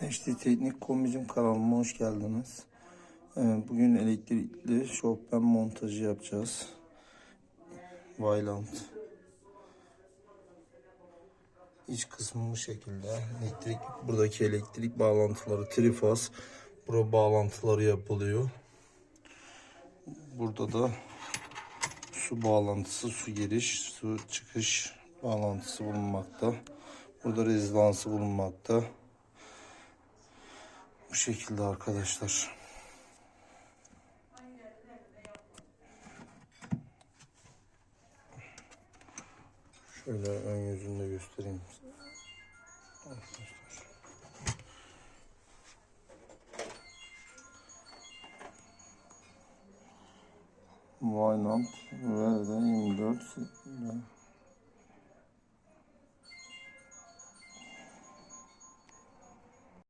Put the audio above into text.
HD Teknik Kombicim kanalıma hoş geldiniz. Ee, Bugün elektrikli Chopin montajı yapacağız. Vylant. İç kısmı bu şekilde. Elektrik, buradaki elektrik bağlantıları trifaz. Bura bağlantıları yapılıyor. Burada da su bağlantısı, su giriş, su çıkış bağlantısı bulunmakta. Burada rezidansı bulunmakta. Bu şekilde arkadaşlar. Şöyle ön yüzünde göstereyim. size. Arkadaşlar. Vylant VD24